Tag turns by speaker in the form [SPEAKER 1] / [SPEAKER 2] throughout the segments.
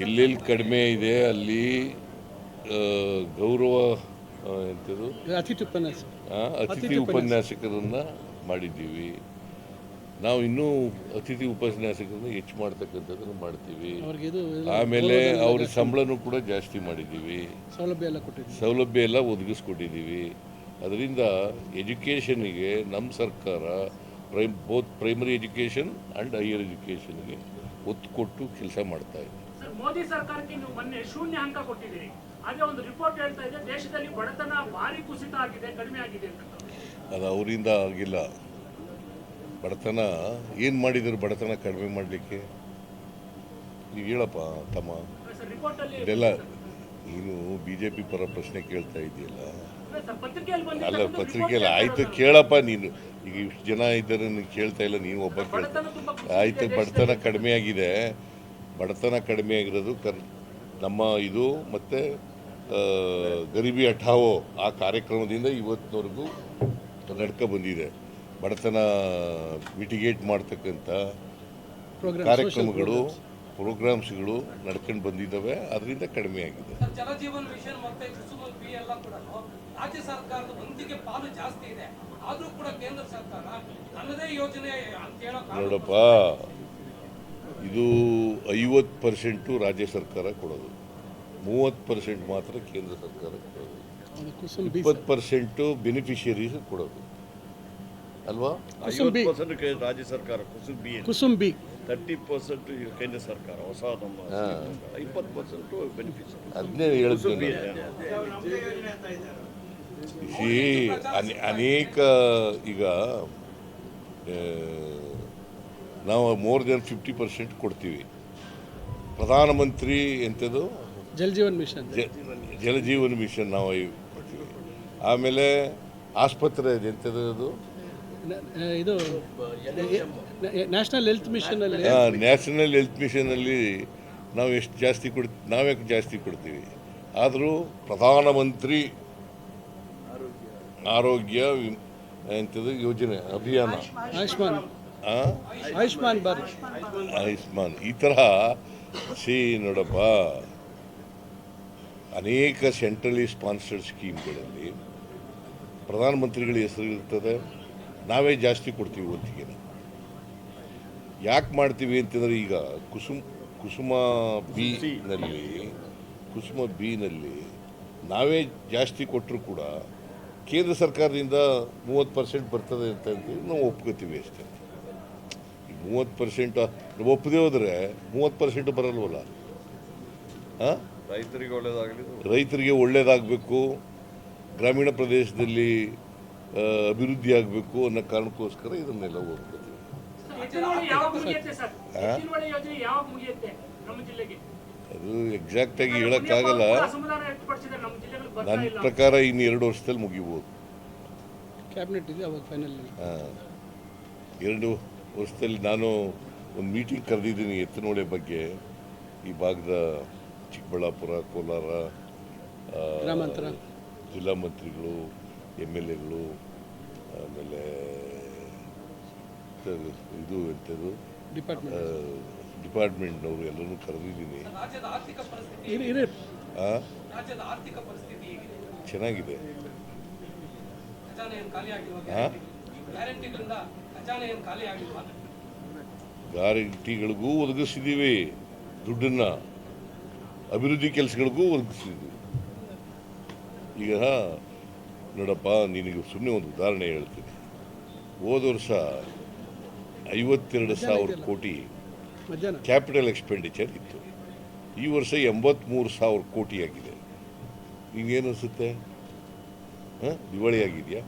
[SPEAKER 1] ಎಲ್ಲೆಲ್ಲಿ ಕಡಿಮೆ ಇದೆ ಅಲ್ಲಿ ಗೌರವ ಎಂಥದ್ದು
[SPEAKER 2] ಅತಿಥಿ ಉಪನ್ಯಾಸ.
[SPEAKER 1] ಆ, ಅತಿಥಿ ಉಪನ್ಯಾಸಕರನ್ನ ಮಾಡಿದ್ದೀವಿ. ನಾವು ಇನ್ನೂ ಅತಿಥಿ ಉಪನ್ಯಾಸಕರನ್ನ ಹೆಚ್ಚು ಮಾಡ್ತಕ್ಕಂಥದ್ದನ್ನು ಮಾಡ್ತೀವಿ. ಆಮೇಲೆ ಅವ್ರ ಸಂಬಳನೂ ಕೂಡ ಜಾಸ್ತಿ ಮಾಡಿದ್ದೀವಿ.
[SPEAKER 2] ಸೌಲಭ್ಯ ಎಲ್ಲ ಕೊಟ್ಟಿದ್ದೀವಿ.
[SPEAKER 1] ಸೌಲಭ್ಯ ಎಲ್ಲ ಒದಗಿಸ್ಕೊಟ್ಟಿದ್ದೀವಿ. ಅದರಿಂದ ಎಜುಕೇಷನ್ಗೆ ನಮ್ಮ ಸರ್ಕಾರ prime both primary education and higher ಎಜುಕೇಷನ್ಗೆ ಒತ್ತು ಕೊಟ್ಟು ಕೆಲಸ ಮಾಡ್ತಾ ಇದೆ
[SPEAKER 3] ಮೋದಿ ಸರ್ಕಾರಕ್ಕೆ ನೀವು ಮೊನ್ನೆ ಶೂನ್ಯ ಅಂಕ ಕೊಟ್ಟಿದ್ದೀರಿ. ಅದೇ ಒಂದು ರಿಪೋರ್ಟ್ ಹೇಳ್ತಾ ಇದೆ ದೇಶದಲ್ಲಿ ಬಡತನ ಭಾರಿ ಕುಸಿತ ಆಗಿದೆ ಕಡಿಮೆ ಆಗಿದೆ ಅಂತ.
[SPEAKER 1] ಅದು ಅವರಿಂದ ಆಗಿಲ್ಲ. ಬಡತನ ಏನು ಮಾಡಿದ್ರು ಬಡತನ ಕಡಿಮೆ ಮಾಡಲಿಕ್ಕೆ? ನೀವು ಹೇಳಪ್ಪ ತಮ್ಮ. ಇದೆಲ್ಲ ನೀನು ಬಿ ಜೆ ಪಿ ಪರ ಪ್ರಶ್ನೆ ಕೇಳ್ತಾ ಇದೆಯಲ್ಲ? ಅಲ್ಲ ಪತ್ರಿಕೆಯಲ್ಲಿ ಆಯಿತು ಕೇಳಪ್ಪ ನೀನು. ಈಗ ಇಷ್ಟು ಜನ ಇದ್ದಾರೆ ನೀವು ಕೇಳ್ತಾ ಇಲ್ಲ ನೀವು ಒಬ್ಬ ಕೇಳ್ತಾ ಆಯ್ತು ಬಡತನ ಕಡಿಮೆ ಆಗಿದೆ. ಬಡತನ ಕಡಿಮೆ ಆಗಿರೋದು ಕರ್ ನಮ್ಮ ಇದು ಮತ್ತು ಗರೀಬಿ ಹಠಾವೋ ಆ ಕಾರ್ಯಕ್ರಮದಿಂದ ಇವತ್ತಿನವರೆಗೂ ನಡ್ಕ ಬಂದಿದೆ. ಬಡತನ ಮಿಟಿಗೇಟ್ ಮಾಡ್ತಕ್ಕಂಥ ಕಾರ್ಯಕ್ರಮಗಳು ಪ್ರೋಗ್ರಾಮ್ಸ್ಗಳು ನಡ್ಕೊಂಡು ಬಂದಿದ್ದಾವೆ ಅದರಿಂದ ಕಡಿಮೆ ಆಗಿದೆ.
[SPEAKER 4] ಸರ್ ಜಲಜೀವನ್ ಮಿಷನ್ ಮತ್ತೆ ಕುಸುಮ ಬಿ ಎಲ್ಲ ಕೂಡ ರಾಜ್ಯ ಸರ್ಕಾರದ ಒಂದಿಗೆ ಪಾಲು ಜಾಸ್ತಿ ಇದೆ. ಆದರೂ ಕೂಡ ಕೇಂದ್ರ ಸರ್ಕಾರ ನನ್ನದೇ ಯೋಜನೆ ಅಂತ ಹೇಳಕ್
[SPEAKER 1] ನೋಡಪ್ಪ ಇದು ಐವತ್ತು ಪರ್ಸೆಂಟು ರಾಜ್ಯ ಸರ್ಕಾರ ಕೊಡೋದು. ಮೂವತ್ತು ಪರ್ಸೆಂಟ್ ಮಾತ್ರ ಕೇಂದ್ರ ಸರ್ಕಾರ ಕೊಡೋದು. ಇಪ್ಪತ್ತು ಪರ್ಸೆಂಟು ಬೆನಿಫಿಷಿಯರೀಸ್ ಕೊಡೋದು. ಅಲ್ವಾ?
[SPEAKER 2] ಕುಸುಮ್ ಬಿ.
[SPEAKER 5] ಐವತ್ತು ಪರ್ಸೆಂಟ್ ರಾಜ್ಯ ಸರ್ಕಾರ
[SPEAKER 2] ಕುಸುಂಬಿ ಕುಸುಂಬಿ
[SPEAKER 5] ತರ್ಟಿ ಪರ್ಸೆಂಟ್ ಕೇಂದ್ರ ಸರ್ಕಾರ ಹೊಸ ನಮ್ಮ ಇಪ್ಪತ್ತು ಪರ್ಸೆಂಟ್ ಬೆನಿಫಿಟ್
[SPEAKER 1] ಅದನ್ನೇ ಹೇಳ್ತೀನಿ ಈ ಅನೆ- ಅನೇಕ ಈಗ ನಾವು ಮೋರ್ ದೆನ್ ಫಿಫ್ಟಿ ಪರ್ಸೆಂಟ್ ಕೊಡ್ತೀವಿ. ಪ್ರಧಾನಮಂತ್ರಿ ಎಂಥದ್ದು
[SPEAKER 2] ಜಲ ಜೀವನ್ ಮಿಷನ್.
[SPEAKER 1] ಜಲಜೀವನ್ ಜಲಜೀವನ ಮಿಷನ್ ನಾವು ಕೊಡ್ತೀವಿ. ಆಮೇಲೆ ಆಸ್ಪತ್ರೆ ಎಂಥದ್ದು
[SPEAKER 2] ಇದು ನ್ಯಾಷನಲ್ ಹೆಲ್ತ್ ಮಿಷನ್ ಅಲ್ಲಿ?
[SPEAKER 1] ನ್ಯಾಷನಲ್ ಹೆಲ್ತ್ ಮಿಷನಲ್ಲಿ ನಾವು ಎಷ್ಟು ಜಾಸ್ತಿ ಕೊಡ್ ನಾವೇ ಜಾಸ್ತಿ ಕೊಡ್ತೀವಿ? ಆದರೂ ಪ್ರಧಾನಮಂತ್ರಿ ಆರೋಗ್ಯ ಎಂಥದ್ದು ಯೋಜನೆ ಅಭಿಯಾನ.
[SPEAKER 2] ಆಯುಷ್ಮಾನ್? ಆಯುಷ್ಮಾನ್ ಭಾರತ್.
[SPEAKER 1] ಆಯುಷ್ಮಾನ್. ಈ ತರಹ ಸಿ ನೋಡಪ್ಪ. ಅನೇಕ ಸೆಂಟ್ರಲಿ ಸ್ಪಾನ್ಸರ್ಡ್ ಸ್ಕೀಮ್ಗಳಲ್ಲಿ ಪ್ರಧಾನಮಂತ್ರಿಗಳ ಹೆಸರು ಇರ್ತದೆ ನಾವೇ ಜಾಸ್ತಿ ಕೊಡ್ತೀವಿ ಒತ್ತಿಗೆ ಯಾಕೆ ಮಾಡ್ತೀವಿ ಅಂತಂದರೆ ಈಗ ಕುಸುಮ್ ಕುಸುಮ ಬಿ ನಲ್ಲಿ ಕುಸುಮ ಬಿನಲ್ಲಿ ನಾವೇ ಜಾಸ್ತಿ ಕೊಟ್ಟರು ಕೂಡ ಕೇಂದ್ರ ಸರ್ಕಾರದಿಂದ ಮೂವತ್ತು ಪರ್ಸೆಂಟ್ ಬರ್ತದೆ ಅಂತ ಅಂತೀವಿ ನಾವು ಒಪ್ಕೋತೀವಿ ಅಷ್ಟೇ. ಈ ಮೂವತ್ತು ಪರ್ಸೆಂಟ್ ಒಪ್ಪದೇ ಹೋದರೆ ಮೂವತ್ತು ಪರ್ಸೆಂಟ್ ಬರಲ್ವಲ್ಲ? ಹಾಂ?
[SPEAKER 5] ರೈತರಿಗೆ ಒಳ್ಳೇದಾಗಲಿ.
[SPEAKER 1] ರೈತರಿಗೆ ಒಳ್ಳೇದಾಗಬೇಕು. ಗ್ರಾಮೀಣ ಪ್ರದೇಶದಲ್ಲಿ ಅಭಿವೃದ್ಧಿ ಆಗಬೇಕು ಅನ್ನೋ ಕಾರಣಕ್ಕೋಸ್ಕರ ಇದನ್ನೆಲ್ಲ
[SPEAKER 3] ಜಿಲ್ಲೆಗೆ?
[SPEAKER 1] ಅದು ಎಕ್ಸಾಕ್ಟಾಗಿ ಹೇಳೋಕ್ಕಾಗಲ್ಲ ನನ್ನ ಪ್ರಕಾರ ಇನ್ನು ಎರಡು ವರ್ಷದಲ್ಲಿ ಮುಗಿಬೋದು.
[SPEAKER 2] ಕ್ಯಾಬಿನೆಟ್ ಇದೆ ಅವಾಗ ಫೈನಲ್
[SPEAKER 1] ಆ, ಎರಡು ವರ್ಷದಲ್ಲಿ ನಾನು ಒಂದು ಮೀಟಿಂಗ್ ಕರೆದಿದ್ದೀನಿ ಎತ್ತನೋಳೆ ಬಗ್ಗೆ. ಈ ಭಾಗದ ಚಿಕ್ಕಬಳ್ಳಾಪುರ ಕೋಲಾರ. ಜಿಲ್ಲಾ ಮಂತ್ರಿಗಳು ಎಂ ಎಲ್ ಎಗಳು ಆಮೇಲೆ ಇದು ಎಂಥದ್ದು?
[SPEAKER 2] ಡಿಪಾರ್ಟ್ಮೆಂಟ್
[SPEAKER 1] ಡಿಪಾರ್ಟ್ಮೆಂಟ್ನವರು ಎಲ್ಲರೂ ಕರೆದಿದ್ದೀನಿ.
[SPEAKER 4] ರಾಜ್ಯದ ಆರ್ಥಿಕ ಪರಿಸ್ಥಿತಿ
[SPEAKER 2] ಇರಿ ಇರಿ
[SPEAKER 1] ಆ,
[SPEAKER 4] ರಾಜ್ಯದ ಆರ್ಥಿಕ ಪರಿಸ್ಥಿತಿ ಹೇಗಿದೆ?
[SPEAKER 1] ಚೆನ್ನಾಗಿದೆ. ಗ್ಯಾರಂಟಿಗಳಿಗೂ ಒದಗಿಸಿದ್ದೀವಿ ದುಡ್ಡನ್ನು. ಅಭಿವೃದ್ಧಿ ಕೆಲಸಗಳಿಗೂ ಒದಗಿಸಿದ್ದೀವಿ ಈಗ ನೋಡಪ್ಪ ನಿನಗೆ ಸುಮ್ಮನೆ ಒಂದು ಉದಾಹರಣೆ ಹೇಳ್ತೀನಿ. ಹೋದ ವರ್ಷ ಐವತ್ತೆರಡು ಸಾವಿರ ಕೋಟಿ ಕ್ಯಾಪಿಟಲ್ ಎಕ್ಸ್ಪೆಂಡಿಚರ್ ಇತ್ತು. ಈ ವರ್ಷ ಎಂಬತ್ತ್ಮೂರು ಸಾವಿರ ಕೋಟಿ ಆಗಿದೆ. ನಿಂಗೇನು ಅನಿಸುತ್ತೆ? ಹಾಂ? ದಿವಾಳಿ ಆಗಿದೆಯಾ?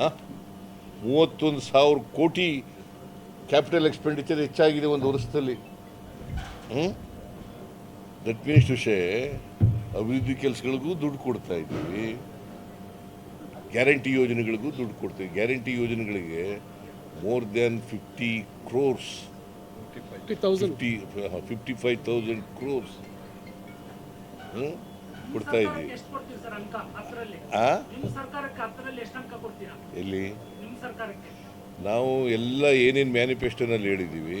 [SPEAKER 1] ಹಾಂ? ಮೂವತ್ತೊಂದು ಸಾವಿರ ಕೋಟಿ ಕ್ಯಾಪಿಟಲ್ ಎಕ್ಸ್ಪೆಂಡಿಚರ್ ಹೆಚ್ಚಾಗಿದೆ ಒಂದು ವರ್ಷದಲ್ಲಿ. ಹ್ಞೂ ದಟ್ ಮೀನ್ಸ್ ಟು ಶೇ ಅಭಿವೃದ್ಧಿ ಕೆಲಸಗಳಿಗೂ ದುಡ್ಡು ಕೊಡ್ತಾ ಇದ್ದೀವಿ. ಗ್ಯಾರಂಟಿ ಯೋಜನೆಗಳಿಗೂ ದುಡ್ಡು ಕೊಡ್ತೀವಿ. ಗ್ಯಾರಂಟಿ ಯೋಜನೆಗಳಿಗೆ more than fifty crores.
[SPEAKER 2] Fifty thousand.
[SPEAKER 1] Fifty fifty five thousand crores. ಕೊಡ್ತಾ ಇದ್ದೀವಿ. ಎಲ್ಲಿ? ನಾವು ಎಲ್ಲ ಏನೇನು ಮ್ಯಾನಿಫೆಸ್ಟೋನಲ್ಲಿ ಹೇಳಿದ್ದೀವಿ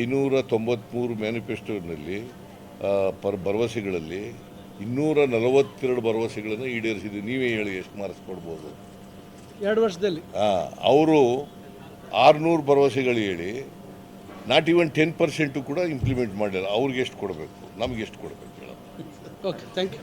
[SPEAKER 1] ಐನೂರ ತೊಂಬತ್ತ್ಮೂರು ಮ್ಯಾನಿಫೆಸ್ಟೋನಲ್ಲಿ ಪರ್ ಭರವಸೆಗಳಲ್ಲಿ ಇನ್ನೂರ ನಲವತ್ತೆರಡು ಭರವಸೆಗಳನ್ನು ಈಡೇರಿಸಿದೆ ನೀವೇ ಹೇಳಿ ಎಷ್ಟು ಮಾರ್ಕ್ಸ್ ಕೊಡ್ಬೋದು.
[SPEAKER 2] ಎರಡು ವರ್ಷದಲ್ಲಿ.
[SPEAKER 1] ಹಾಂ ಅವರು ಆರುನೂರು ಭರವಸೆಗಳು ಹೇಳಿ ನಾಟ್ ಈವನ್ ಟೆನ್ ಪರ್ಸೆಂಟು ಕೂಡ ಇಂಪ್ಲಿಮೆಂಟ್ ಮಾಡಿಲ್ಲ ಅವ್ರಿಗೆ ಎಷ್ಟು ಕೊಡಬೇಕು? ನಮಗೆ ಎಷ್ಟು ಕೊಡಬೇಕು
[SPEAKER 2] ಓಕೆ ಥ್ಯಾಂಕ್ ಯು